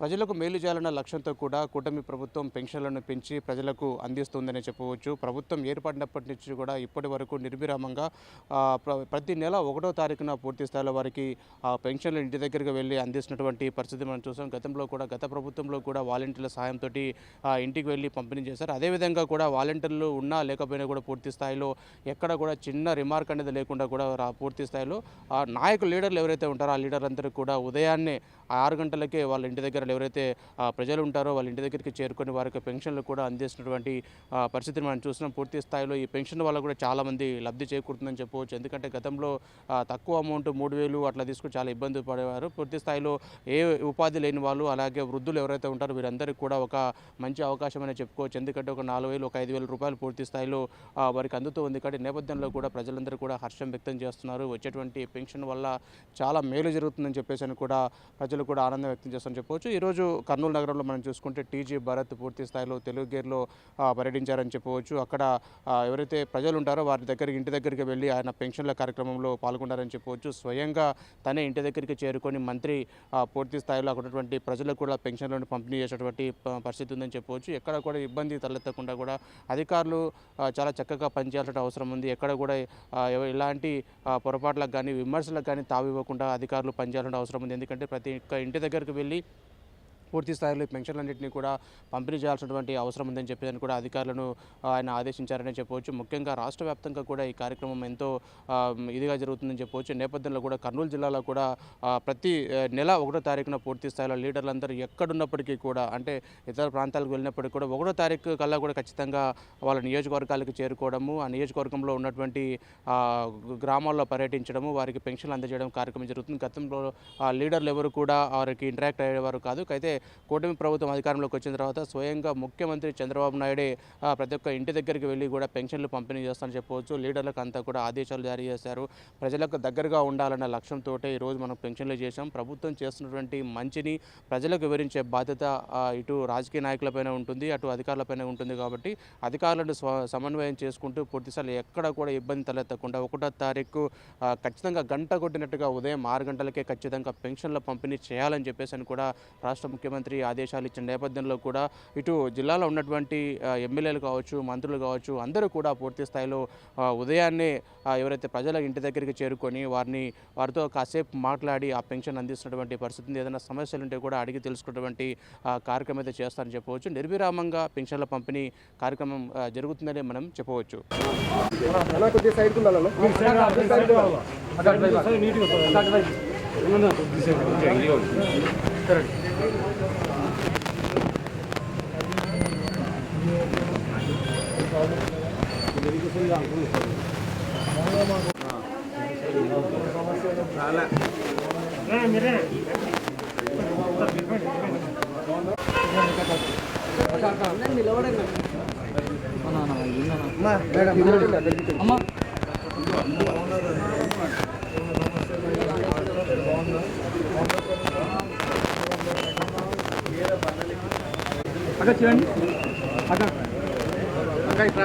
ప్రజలకు మేలు చేయాలన్న లక్ష్యంతో కూడా కూటమి ప్రభుత్వం పెన్షన్లను పెంచి ప్రజలకు అందిస్తుందని చెప్పవచ్చు. ప్రభుత్వం ఏర్పడినప్పటి నుంచి కూడా ఇప్పటి వరకు నిర్విరామంగా ప్ర- ప్రతి నెల ఒకటో తారీఖున పూర్తి స్థాయిలో వారికి ఆ పెన్షన్లు ఇంటి దగ్గరికి వెళ్ళి అందిస్తున్నటువంటి పరిస్థితి మనం చూసాం. గతంలో కూడా గత ప్రభుత్వంలో కూడా వాలంటీర్ల సహాయంతో ఇంటికి వెళ్ళి పంపిణీ చేశారు. అదేవిధంగా కూడా వాలంటీర్లు ఉన్నా లేకపోయినా కూడా పూర్తి స్థాయిలో ఎక్కడ కూడా చిన్న రిమార్క్ అనేది లేకుండా కూడా పూర్తి స్థాయిలో ఆ నాయకులు లీడర్లు ఎవరైతే ఉంటారో ఆ లీడర్లందరూ కూడా ఉదయాన్నే ఆరు గంటలకే వాళ్ళ ఇంటి దగ్గర ఎవరైతే ప్రజలు ఉంటారో వాళ్ళ ఇంటి దగ్గరికి చేరుకొని వారికి పెన్షన్లు కూడా అందిస్తున్నటువంటి పరిస్థితిని మనం చూస్తున్నాం. పూర్తి స్థాయిలో ఈ పెన్షన్ వల్ల కూడా చాలామంది లబ్ధి చేకూరుతుందని చెప్పవచ్చు. ఎందుకంటే గతంలో తక్కువ అమౌంట్ మూడు వేలు అట్లా తీసుకుని చాలా ఇబ్బంది పడేవారు. పూర్తి స్థాయిలో ఏ ఉపాధి లేని వాళ్ళు అలాగే వృద్ధులు ఎవరైతే ఉంటారో వీరందరికీ కూడా ఒక మంచి అవకాశం అని చెప్పుకోవచ్చు. ఎందుకంటే ఒక నాలుగు వేలు ఒక ఐదు వేల రూపాయలు పూర్తి స్థాయిలో వారికి అందుతూ ఉంది. కాబట్టి నేపథ్యంలో కూడా ప్రజలందరూ కూడా హర్షం వ్యక్తం చేస్తున్నారు. వచ్చేటువంటి పెన్షన్ వల్ల చాలా మేలు జరుగుతుందని చెప్పేసి అని కూడా ప్రజలు కూడా ఆనందం వ్యక్తం చేస్తారని చెప్పవచ్చు. ఈరోజు కర్నూలు నగరంలో మనం చూసుకుంటే టీజీ భరత్ పూర్తి స్థాయిలో తెలుగు గేర్లో పర్యటించారని చెప్పవచ్చు. అక్కడ ఎవరైతే ప్రజలు ఉంటారో వారి దగ్గరికి ఇంటి దగ్గరికి వెళ్ళి ఆయన పెన్షన్ల కార్యక్రమంలో పాల్గొన్నారని చెప్పవచ్చు. స్వయంగా తనే ఇంటి దగ్గరికి చేరుకొని మంత్రి పూర్తి స్థాయిలో అక్కడ ఉన్నటువంటి ప్రజలకు కూడా పెన్షన్లను పంపిణీ చేసేటువంటి పరిస్థితి ఉందని చెప్పవచ్చు. ఎక్కడ కూడా ఇబ్బంది తలెత్తకుండా కూడా అధికారులు చాలా చక్కగా పనిచేయాల్సిన అవసరం ఉంది. ఎక్కడ కూడా ఎలాంటి పొరపాట్లకు కానీ విమర్శలకు కానీ తావివ్వకుండా అధికారులు పనిచేయాల్సిన అవసరం ఉంది. ఎందుకంటే ప్రతి ఒక్క ఇంటి దగ్గరికి వెళ్ళి పూర్తి స్థాయిలో ఈ పెన్షన్లన్నింటినీ కూడా పంపిణీ చేయాల్సినటువంటి అవసరం ఉందని చెప్పేదని కూడా అధికారులను ఆయన ఆదేశించారని చెప్పవచ్చు. ముఖ్యంగా రాష్ట్ర వ్యాప్తంగా కూడా ఈ కార్యక్రమం ఎంతో ఇదిగా జరుగుతుందని చెప్పవచ్చు. నేపథ్యంలో కూడా కర్నూలు జిల్లాలో కూడా ప్రతి నెల ఒకటో తారీఖున పూర్తి స్థాయిలో లీడర్లందరూ ఎక్కడున్నప్పటికీ కూడా అంటే ఇతర ప్రాంతాలకు వెళ్ళినప్పటికీ కూడా ఒకటో తారీఖు కల్లా కూడా ఖచ్చితంగా వాళ్ళ నియోజకవర్గాలకు చేరుకోవడము ఆ నియోజకవర్గంలో ఉన్నటువంటి గ్రామాల్లో పర్యటించడము వారికి పెన్షన్లు అందజేయడం కార్యక్రమం జరుగుతుంది. గతంలో లీడర్లు ఎవరు కూడా వారికి ఇంటరాక్ట్ అయ్యేవారు కాదు. అయితే కూటమి ప్రభుత్వం అధికారంలోకి వచ్చిన తర్వాత స్వయంగా ముఖ్యమంత్రి చంద్రబాబు నాయుడే ప్రతి ఒక్క ఇంటి దగ్గరికి వెళ్ళి కూడా పెన్షన్లు పంపిణీ చేస్తానని చెప్పవచ్చు. లీడర్లకు అంతా కూడా ఆదేశాలు జారీ చేశారు. ప్రజలకు దగ్గరగా ఉండాలన్న లక్ష్యంతో ఈరోజు మనం పెన్షన్లు చేశాం. ప్రభుత్వం చేస్తున్నటువంటి మంచిని ప్రజలకు వివరించే బాధ్యత ఇటు రాజకీయ నాయకులపైన ఉంటుంది అటు అధికారులపైన ఉంటుంది కాబట్టి అధికారులను సమన్వయం చేసుకుంటూ పూర్తిసార్లు ఎక్కడ కూడా ఇబ్బంది తలెత్తకుండా ఒకటో తారీఖు ఖచ్చితంగా గంట కొట్టినట్టుగా ఉదయం ఆరు గంటలకే ఖచ్చితంగా పెన్షన్ల పంపిణీ చేయాలని చెప్పేసి అని కూడా రాష్ట్ర ముఖ్యమంత్రి ఆదేశాలు ఇచ్చిన నేపథ్యంలో కూడా ఇటు జిల్లాలో ఉన్నటువంటి ఎమ్మెల్యేలు కావచ్చు మంత్రులు కావచ్చు అందరూ కూడా పూర్తి స్థాయిలో ఉదయాన్నే ఎవరైతే ప్రజల ఇంటి దగ్గరికి చేరుకొని వారిని వారితో కాసేపు మాట్లాడి ఆ పెన్షన్ అందిస్తున్నటువంటి పరిస్థితి ఉంది. ఏదైనా సమస్యలు ఉంటే కూడా అడిగి తెలుసుకున్నటువంటి కార్యక్రమం అయితే చేస్తారని చెప్పవచ్చు నిర్విరామంగా పెన్షన్ల పంపిణీ కార్యక్రమం జరుగుతుందని మనం చెప్పవచ్చు కొద్దిగా సైడ్కి ఉండాలన్న అమ్మా అక్కడ చూడండి అక్కడ. అక్కడ ఇక్కడ